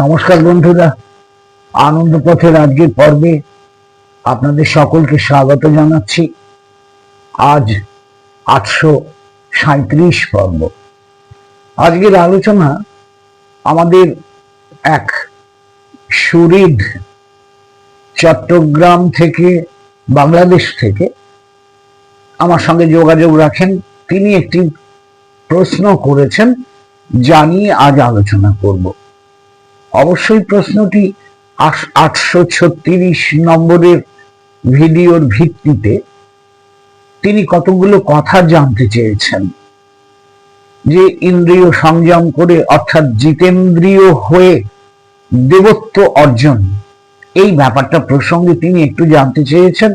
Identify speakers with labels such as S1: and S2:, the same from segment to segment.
S1: নমস্কার বন্ধুরা। আনন্দ পথের আজকের পর্বে আপনাদের সকলকে স্বাগত জানাচ্ছি। আজ আটশো সাঁত্রিশ পর্ব। আজকের আলোচনা আমাদের এক সুরিদ চট্টগ্রাম থেকে বাংলাদেশ থেকে আমার সঙ্গে যোগাযোগ রাখেন। তিনি একটি প্রশ্ন করেছেন যা নিয়ে আজ আলোচনা করব। অবশ্যই প্রশ্নটি আটশো ছত্রিশ নম্বরের ভিডিওর ভিত্তিতে তিনি কতগুলো কথা জানতে চেয়েছেন? যে ইন্দ্রিয় সংযম করে, অর্থাৎ জিতেন্দ্রীয় হয়ে দেবত্ব অর্জন, এই ব্যাপারটা প্রসঙ্গে তিনি একটু জানতে চেয়েছেন।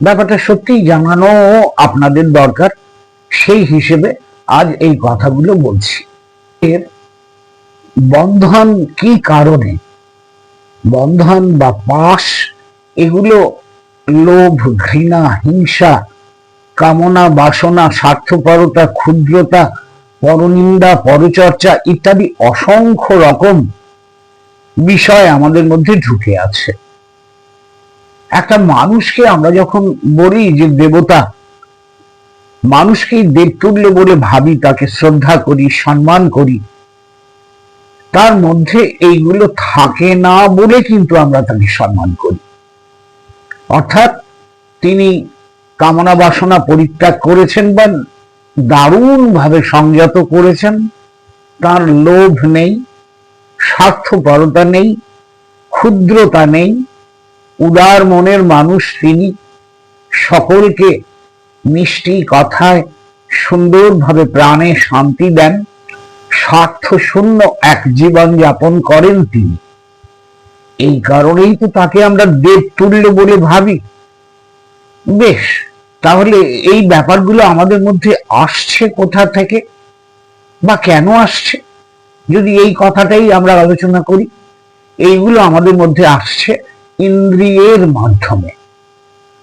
S1: ব্যাপারটা সত্যিই জানানো আপনাদের দরকার। সেই হিসেবে আজ এই কথাগুলো বলছি। এর বন্ধন কি কারণে? বন্ধন বা পাশ, এগুলো লোভ, ঘৃণা, হিংসা, কামনা, বাসনা, স্বার্থপরতা, ক্ষুদ্রতা, পরনিন্দা, পরচর্চা ইত্যাদি অসংখ্য রকম বিষয় আমাদের মধ্যে ঢুকে আছে। একটা মানুষকে আমরা যখন বলি যে দেবতা, মানুষকেই দেবতুল্য বলে ভাবি, তাকে শ্রদ্ধা করি, সম্মান করি তার মধ্যে এইগুলো থাকে না বলে কিন্তু আমরা তাকে সম্মান করি। অর্থাৎ তিনি কামনা বাসনা পরিত্যাগ করেছেন বা দারুণ ভাবে সংযত করেছেন, তার লোভ নেই, স্বার্থপরতা নেই, ক্ষুদ্রতা নেই, উদার মনের মানুষ তিনি, সকলকে মিষ্টি কথায় সুন্দরভাবে প্রাণে শান্তি দেন। স্বার্থ শূন্য এক জীবন যাপন করেন তিনি। এই কারণেই তো তাকে আমরা দেব তুল্য বলে ভাবি। বেশ, তাহলে এই ব্যাপারগুলো আমাদের মধ্যে আসছে কোথা থেকে বা কেন আসছে? যদি এই কথাটাই আমরা আলোচনা করি, এইগুলো আমাদের মধ্যে আসছে ইন্দ্রিয়ের মাধ্যমে।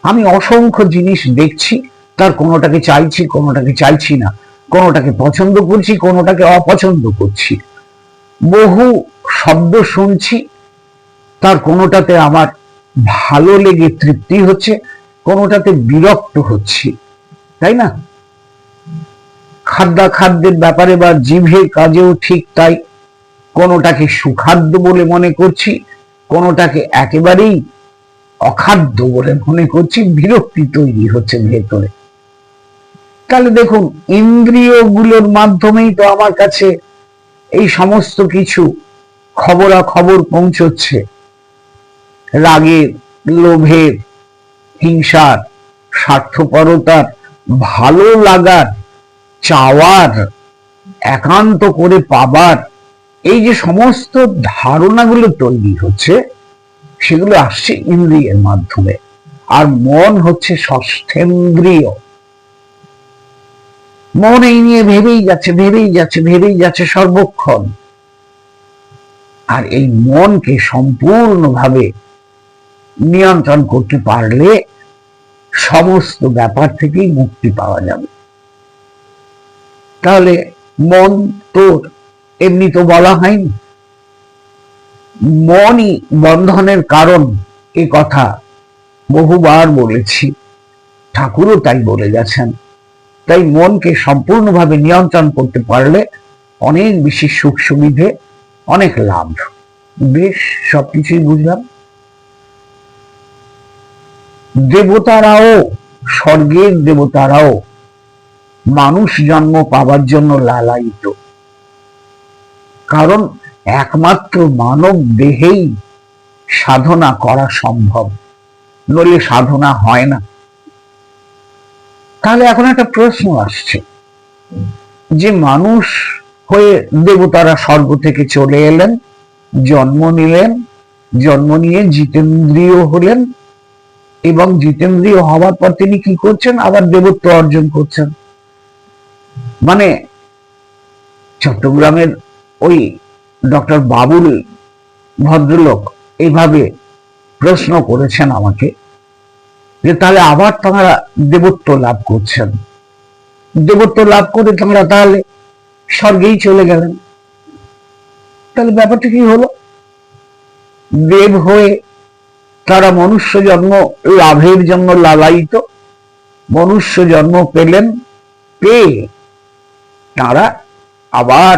S1: আমি অসংখ্য জিনিস দেখছি, তার কোনোটাকে চাইছি কোনোটাকে চাইছি না। কোনোটাকে পছন্দ করছি, কোনোটাকে অপছন্দ করছি। বহু শব্দ শুনছি, তার কোনোটাতে আমার ভালো লেগে তৃপ্তি হচ্ছে, কোনোটাতে বিরক্ত হচ্ছি, তাই না? খাদ্যাখাদ্যের ব্যাপারে বা জিভের কাজেও ঠিক তাই, কোনোটাকে সুখাদ্য বলে মনে করছি, কোনোটাকে একেবারেই অখাদ্য বলে মনে করছি, বিরক্তি তৈরি হচ্ছে ভেতরে। তাহলে দেখুন, ইন্দ্রিয়গুলোর মাধ্যমেই তো আমার কাছে এই সমস্ত কিছু খবরা খবর পৌঁছচ্ছে। রাগের লোভের হিংসার, স্বার্থপরতার, ভালো লাগার, চাওয়ার, একান্ত করে পাবার এই যে সমস্ত ধারণাগুলো তৈরি হচ্ছে, সেগুলো আসছে ইন্দ্রিয়ের মাধ্যমে। আর মন হচ্ছে ষষ্ঠেন্দ্রিয় মন এই নিয়ে ভেবেই যাচ্ছে ভেবেই যাচ্ছে ভেবেই যাচ্ছে সর্বক্ষণ। আর এই মনকে সম্পূর্ণভাবে নিয়ন্ত্রণ করতে পারলে সমস্ত ব্যাপার থেকেই মুক্তি পাওয়া যাবে। তাহলে মন তোর এমনি তো বলা হয়নি। মনই বন্ধনের কারণ এ কথা বহুবার বলেছি। ঠাকুরও তাই বলে গেছেন। তাই মনকে সম্পূর্ণভাবে নিয়ন্ত্রণ করতে পারলে অনেক বেশি সুখ সুবিধে, অনেক লাভ। বেশ, সবকিছুই বুঝলাম। দেবতারাও, স্বর্গের দেবতারাও মানুষ জন্ম পাবার জন্য লালায়িত। কারণ একমাত্র মানব দেহেই সাধনা করা সম্ভব। নইলে সাধনা হয় না। তাহলে এখন একটা প্রশ্ন আসছে। যে মানুষ হয়ে দেবতারা স্বর্গ থেকে চলে এলেন, জন্ম নিলেন, জন্ম নিয়ে জিতেন্দ্রীয় হলেন এবং জিতেন্দ্রীয় হওয়ার পর তিনি কি করছেন? আবার দেবত্ব অর্জন করছেন। মানে চট্টগ্রামের ওই ডক্টর বাবুল ভদ্রলোক এইভাবে প্রশ্ন করেছেন আমাকে। যে তাহলে আবার তাঁরা দেবত্ব লাভ করছেন। দেবত্ব লাভ করে তাঁরা তাহলে স্বর্গেই চলে গেলেন। তাহলে ব্যাপারটা কি হলো? দেব হয়ে তারা মনুষ্য জন্ম, লাভের জন্য লালায়িত, মনুষ্য জন্ম পেলেন, পেয়ে তারা আবার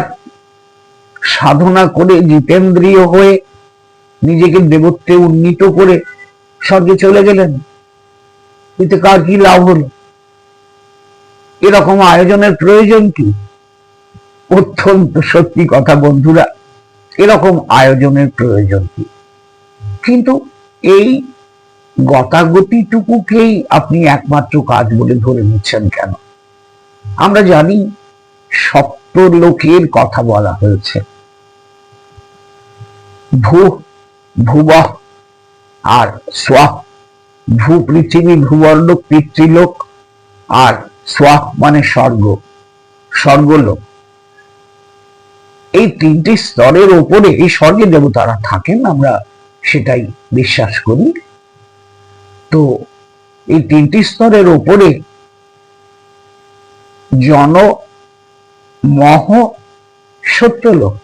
S1: সাধনা করে জিতেন্দ্রীয় হয়ে নিজেকে দেবত্বে উন্নীত করে স্বর্গে চলে গেলেন। এতে কার কি লাভ হলো? এরকম আয়োজনের প্রয়োজন কি? অত্যন্ত সত্যি কথা বন্ধুরা, এরকম আয়োজনের প্রয়োজন কি? কিন্তু এই গতাগতিটুকুকেই আপনি একমাত্র কাজ বলে ধরে নিচ্ছেন কেন? আমরা জানি সপ্ত লোকের কথা বলা হয়েছে। ভূ ভুব আর স্বাহ ভূ পৃথিবী ভূবর্লোক পিতৃলোক আর স্বাহ মানে স্বর্গ। স্বর্গলোক। এই তিনটি স্তরের ওপরে এই স্বর্গে দেবতারা থাকেন, আমরা সেটাই বিশ্বাস করি। তো এই তিনটি স্তরের ওপরে জন, মহ, সত্যলোক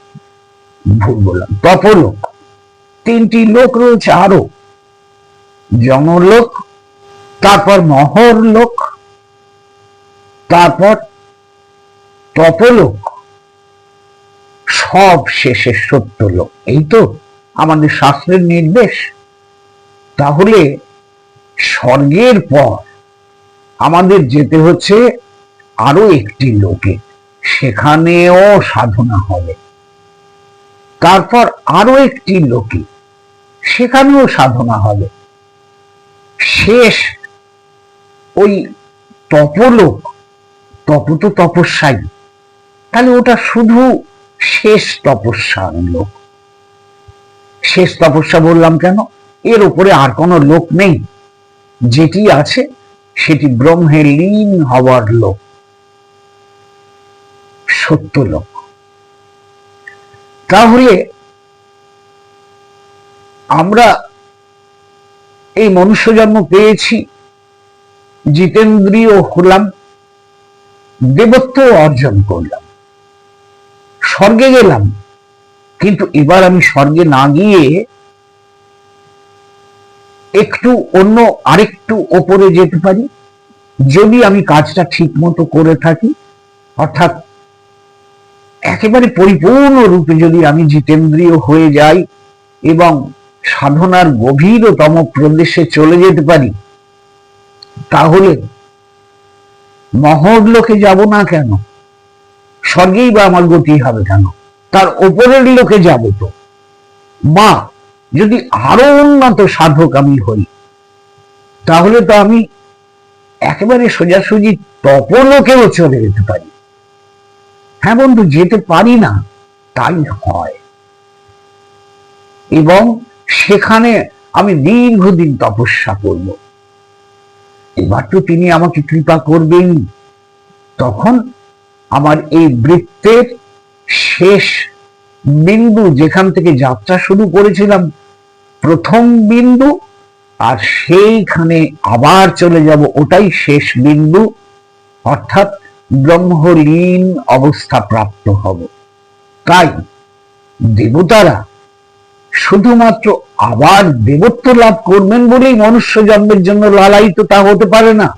S1: ভুল বললাম তপলোক, তিনটি লোক রয়েছে আরও জনলোক তারপর মহর লোক, তারপর তপলোক, সব শেষে সত্য লোক। এই তো আমাদের শাস্ত্রের নির্দেশ। তাহলে স্বর্গের পর আমাদের যেতে হচ্ছে আরও একটি লোকে, সেখানেও সাধনা হবে। তারপর আরও একটি লোকে, সেখানেও সাধনা হবে। শেষ। ওই তপলোক তপ তো তপস্যাই। তাহলে ওটা শুধু শেষ তপস্যার লোক শেষ তপস্যা বললাম কেন? এর উপরে আর কোনো লোক নেই। যেটি আছে, সেটি ব্রহ্মে লীন হওয়ার লোক। সত্য লোক। তাহলে আমরা এই মনুষ্য জন্ম পেয়েছি। জিতেন্দ্রীয় হলাম দেবত্ব অর্জন করলাম। স্বর্গে গেলাম, কিন্তু এবার আমি স্বর্গে না গিয়ে একটু অন্য আরেকটু ওপরে যেতে পারি। যদি আমি কাজটা ঠিক মতো করে থাকি, অর্থাৎ একেবারে পরিপূর্ণ রূপে যদি আমি জিতেন্দ্রীয় হয়ে যাই এবং সাধনার গভীরতম প্রদেশে চলে যেতে পারি, তাহলে মহর লোকে যাব না কেন? স্বর্গেই বা আমার গতি হবে কেন? তার ওপরের লোকে যাব তো। বা যদি আরও উন্নত সাধক আমি হই, তাহলে তো আমি একেবারে সোজাসুজি তপলোকেও চলে যেতে পারি। হ্যাঁ বন্ধু, যেতে পারি না, তাই হয় এবং সেখানে আমি দীর্ঘদিন তপস্যা করব। এবার তো তিনি আমাকে কৃপা করবেন। তখন আমার এই বৃত্তের শেষ বিন্দু যেখান থেকে যাত্রা শুরু করেছিলাম, প্রথম বিন্দু, আর সেইখানে আবার চলে যাব, ওটাই শেষ বিন্দু। অর্থাৎ ব্রহ্মলীন অবস্থা প্রাপ্ত হব। তাই দেবতারা শুধুমাত্র আবার দেবত্ব লাভ করবেন বলেই মনুষ্য জন্মের জন্য লালায়িত তা হতে পারে না।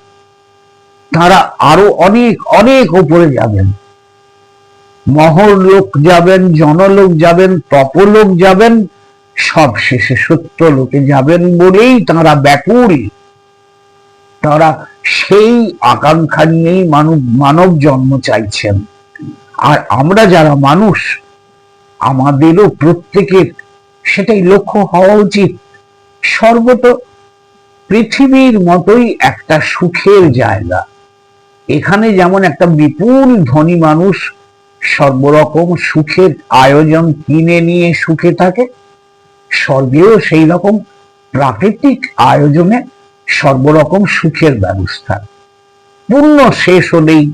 S1: তারা আরও অনেক অনেক উপরে যাবেন। মহর লোক যাবেন, জনলোক যাবেন, তপলোক যাবেন, সব শেষে সত্য লোকে যাবেন বলেই তারা ব্যাকুল। তারা সেই আকাঙ্ক্ষা নিয়েই মানব মানব জন্ম চাইছেন। আর আমরা যারা মানুষ, আমাদেরও প্রত্যেকের সেটাই লক্ষ্য হওয়া উচিত। সর্বত পৃথিবীর মতোই একটা সুখের জায়গা। এখানে যেমন একটা বিপুল ধনী মানুষ সর্বরকম সুখের আয়োজন কিনে নিয়ে সুখে থাকে, স্বর্গেও সেই রকম প্রাকৃতিক আয়োজনে সর্বরকম সুখের ব্যবস্থা। পূর্ণ শেষ হলেই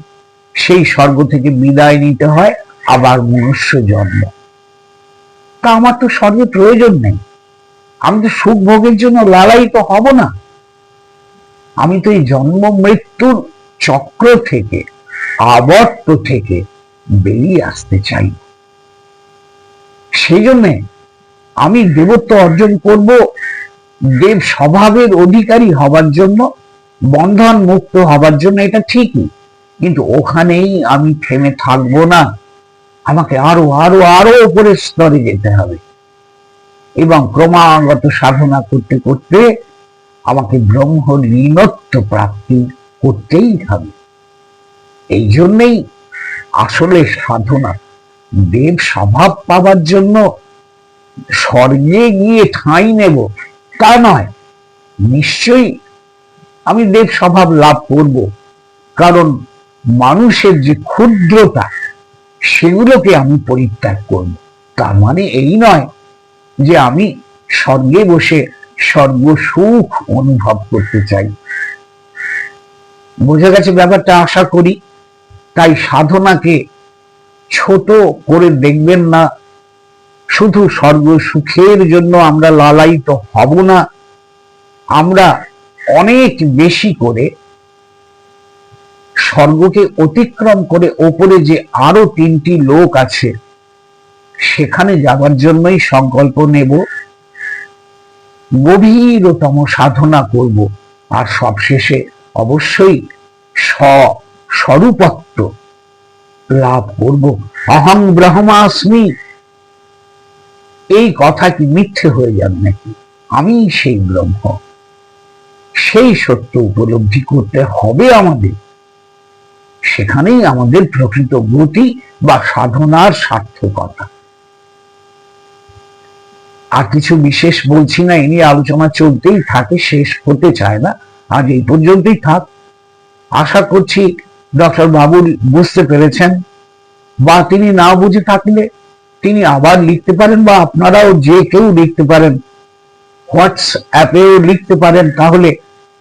S1: সেই স্বর্গ থেকে বিদায় নিতে হয়, আবার মনুষ্য জন্ম। তা আমার তো স্বর্গে প্রয়োজন নেই। আমি তো সুখ ভোগের জন্য লালায়িত হব না। আমি তো এই জন্ম মৃত্যুর চক্র থেকে, আবর্ত থেকে বেরিয়ে আসতে চাই। সেই জন্যে আমি দেবত্ব অর্জন করব, দেব স্বভাবের অধিকারী হবার জন্য, বন্ধন মুক্ত হবার জন্য, এটা ঠিকই। কিন্তু ওখানেই আমি থেমে থাকব না। আমাকে আরও আরও আরও উপরের স্তরে যেতে হবে। এবং ক্রমাগত সাধনা করতে করতে আমাকে ব্রহ্ম লীনত্ব প্রাপ্তি করতেই হবে। এই জন্যেই আসলে সাধনা, দেব স্বভাব পাবার জন্য স্বর্গে গিয়ে ঠাঁই নেব, তা নয়। নিশ্চয়ই আমি দেব স্বভাব লাভ করব। কারণ মানুষের যে ক্ষুদ্রতা সেগুলোকে আমি পরিত্যাগ করব। তার মানে এই নয় যে আমি স্বর্গে বসে স্বর্গ সুখ অনুভব করতে চাই। বোঝা গেছে ব্যাপারটা, আশা করি। তাই সাধনাকে ছোট করে দেখবেন না। শুধু স্বর্গ সুখের জন্য আমরা লালায়িত হব না। আমরা অনেক বেশি করে স্বর্গকে অতিক্রম করে ওপরে যে আরও তিনটি লোক আছে, সেখানে যাবার জন্যই সংকল্প নেব। গভীরতম সাধনা করব। আর সবশেষে অবশ্যই স্বরূপত্ব লাভ করব। অহং ব্রহ্মাস্মি। এই কথা কি মিথ্যে হয়ে যাবে নাকি? আমি সেই ব্রহ্ম। সেই সত্য উপলব্ধি করতে হবে আমাদের। সেখানেই আমাদের প্রকৃত গতি বা সাধনার সার্থকতা। আর কিছু বিশেষ বলছি না, এ নিয়ে আলোচনা চলতেই থাকে, শেষ হতে চায় না। আজ এই পর্যন্তই থাক। আশা করছি ডক্টর বাবুল বুঝতে পেরেছেন। বা তিনি না বুঝে থাকলে তিনি আবার লিখতে পারেন বা আপনারাও যে কেউ লিখতে পারেন, হোয়াটসঅ্যাপেও লিখতে পারেন, তাহলে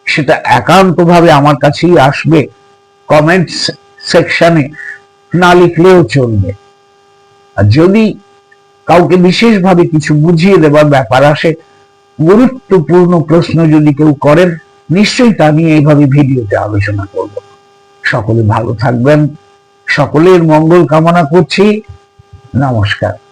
S1: সেটা একান্তভাবে আমার কাছেই আসবে। কমেন্টস সেকশনে না লিখলেও চলবে। আর যদি কাউকে বিশেষভাবে কিছু বুঝিয়ে দেবার ব্যাপার আসে, গুরুত্বপূর্ণ প্রশ্ন যদি কেউ করেন, নিশ্চয়ই তা নিয়ে এইভাবে ভিডিওতে আলোচনা করব। সকলে ভালো থাকবেন। সকলের মঙ্গল কামনা করছি। নমস্কার।